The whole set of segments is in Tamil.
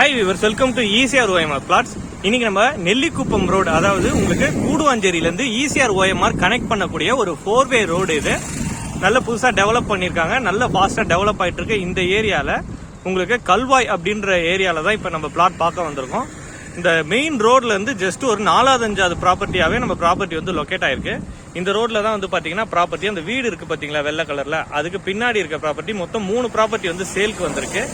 Hi viewers welcome to ECR OMR plots இன்னைக்கு நம்ம நெல்லிக்குப்பம் ரோடு அதாவது உங்களுக்கு கூடுவாஞ்சேரியிலேருந்து ஈசிஆர் ஓஎம்ஆர் கனெக்ட் பண்ணக்கூடிய ஒரு ஃபோர் வே ரோடு இது. நல்ல புதுசாக டெவலப் பண்ணியிருக்காங்க நல்ல ஃபாஸ்ட்டாக டெவலப் ஆகிட்டு இருக்கு இந்த ஏரியாவில் உங்களுக்கு கல்வாய் அப்படின்ற ஏரியாவில் தான் இப்போ நம்ம பிளாட் பார்க்க வந்திருக்கோம். இந்த மெயின் ரோட்லேருந்து ஜஸ்ட் ஒரு நாலாவது அஞ்சாவது ப்ராப்பர்ட்டியாகவே நம்ம ப்ராப்பர்ட்டி வந்து லொக்கேட் ஆயிருக்கு. இந்த ரோட்ல தான் வந்து பார்த்தீங்கன்னா ப்ராப்பர்ட்டி அந்த வீடு இருக்கு பார்த்தீங்களா வெள்ளை கலரில் அதுக்கு பின்னாடி இருக்க ப்ராப்பர்ட்டி மொத்தம் மூணு ப்ராப்பர்ட்டி வந்து சேல்க்கு வந்திருக்கு.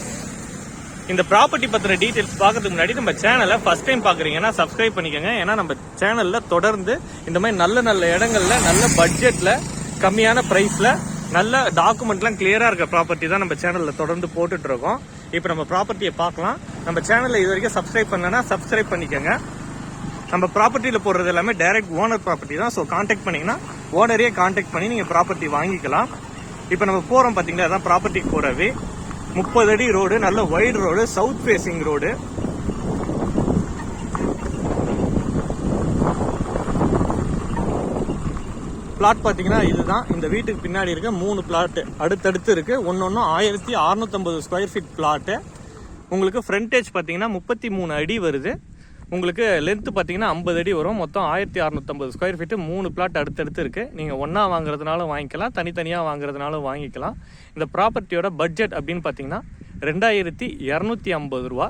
இந்த ப்ராப்பர்ட்டி பற்றின டீடைல்ஸ் பார்க்கறதுக்கு முன்னாடி நம்ம சேனலை ஃபர்ஸ்ட் டைம் பாக்குறீங்கன்னா சப்ஸ்கிரைப் பண்ணிக்கோங்க. ஏன்னா நம்ம சேனல்ல தொடர்ந்து இந்த மாதிரி நல்ல நல்ல இடங்கள்ல நல்ல பட்ஜெட்ல கம்மியான பிரைஸ்ல நல்ல டாக்குமெண்ட்லாம் கிளியரா இருக்க ப்ராப்பர்ட்டி தான் நம்ம சேனல்ல தொடர்ந்து போட்டுட்டு இருக்கோம். இப்போ நம்ம ப்ராப்பர்ட்டியை பார்க்கலாம். நம்ம சேனல்ல இது வரைக்கும் சப்ஸ்கிரைப் பண்ணலன்னா சப்ஸ்கிரைப் பண்ணிக்கோங்க. நம்ம ப்ராப்பர்ட்டியில் போடுறது எல்லாமே டைரக்ட் ஓனர் ப்ராப்பர்ட்டி தான். ஸோ காண்டாக்ட் பண்ணிங்கன்னா ஓனரே காண்டாக்ட் பண்ணி நீங்கள் ப்ராப்பர்ட்டி வாங்கிக்கலாம். இப்போ நம்ம போகிறோம் பார்த்தீங்களா அதான் ப்ராப்பர்ட்டிக்கு போகிறவே முப்பது அடி ரோடு நல்ல wide road south facing road plot பார்த்தீங்கன்னா இதுதான். இந்த வீட்டுக்கு பின்னாடி இருக்க மூணு பிளாட்டு அடுத்தடுத்து இருக்கு. ஒன்னொன்னு ஆயிரத்தி அறுநூத்தம்பது ஸ்கொயர் ஃபீட் பிளாட்டு உங்களுக்கு ஃப்ரண்டேஜ் பார்த்தீங்கன்னா முப்பத்தி மூணு அடி வருது. உங்களுக்கு லென்த்து பார்த்தீங்கன்னா ஐம்பது அடி வரும். மொத்தம் ஆயிரத்தி அறநூற்றம்பது ஸ்கொயர் ஃபீட்டு மூணு பிளாட் அடுத்தடுத்து இருக்குது நீங்கள் ஒன்றா வாங்குறதுனாலும் வாங்கிக்கலாம். தனித்தனியாக வாங்குறதுனாலும் வாங்கிக்கலாம். இந்த ப்ராப்பர்ட்டியோட பட்ஜெட் அப்படின்னு பார்த்தீங்கன்னா ரெண்டாயிரத்தி இரநூத்தி ஐம்பது ரூபா.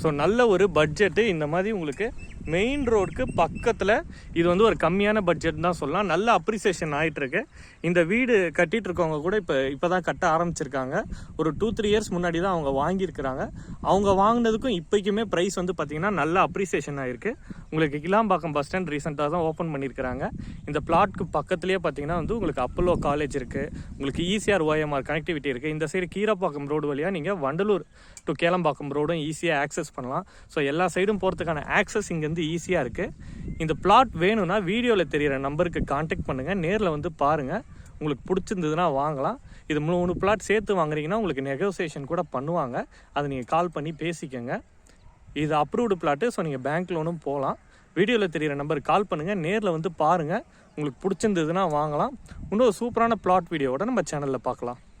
ஸோ நல்ல ஒரு பட்ஜெட்டு இந்த மாதிரி உங்களுக்கு மெயின் ரோடுக்கு பக்கத்தில் இது வந்து ஒரு கம்மியான பட்ஜெட் தான் சொல்லலாம். நல்ல அப்ரிசியேஷன் ஆகிட்டுருக்கு இந்த வீடு கட்டிகிட்டு இருக்கவங்க கூட இப்போ இப்போ தான் கட்ட ஆரம்பிச்சிருக்காங்க. ஒரு டூ த்ரீ இயர்ஸ் முன்னாடி தான் அவங்க வாங்கியிருக்கிறாங்க. அவங்க வாங்கினதுக்கும் இப்போக்குமே ப்ரைஸ் வந்து பார்த்திங்கன்னா நல்ல அப்ரிசியேஷன் ஆகிருக்கு உங்களுக்கு கிளாம்பாக்கம் பஸ் ஸ்டாண்ட் ரீசெண்டாக தான் ஓப்பன் பண்ணியிருக்கிறாங்க இந்த பிளாட்க்கு பக்கத்துலேயே பார்த்தீங்கன்னா வந்து உங்களுக்கு அப்பல்லோ காலேஜ் இருக்குது உங்களுக்கு E ஈசிஆர் ஓஎம்ஆர் கனெக்டிவிட்டி இருக்குது இந்த சைடு கீரப்பாக்கம் ரோடு வழியாக நீங்கள் வண்டலூர் டு கேளம்பாக்கம் ரோடும் ஈஸியாக ஆக்சஸ் பண்ணலாம். ஸோ எல்லா சைடும் போகிறதுக்கான ஆக்சஸ் இங்கேருந்து ஈஸியாக இருக்குது இந்த பிளாட் வேணும்னா வீடியோவில் தெரியிற நம்பருக்கு காண்டாக்ட் பண்ணுங்கள் நேரில் வந்து பாருங்கள் உங்களுக்கு பிடிச்சிருந்ததுன்னா வாங்கலாம். இது மூணு பிளாட் சேர்த்து வாங்குறீங்கன்னா உங்களுக்கு நெகோசியேஷன் கூட பண்ணுவாங்க. அதை நீங்கள் கால் பண்ணி பேசிக்கோங்க. இது அப்ரூவ்டு பிளாட்டு ஸோ நீங்கள் பேங்க் லோனும் போகலாம் வீடியோவில் தெரிகிற நம்பருக்கு கால் பண்ணுங்கள் நேரில் வந்து பாருங்கள் உங்களுக்கு பிடிச்சிருந்ததுன்னா வாங்கலாம். இன்னொரு சூப்பரான பிளாட் வீடியோவோட நம்ம சேனலில் பார்க்கலாம்.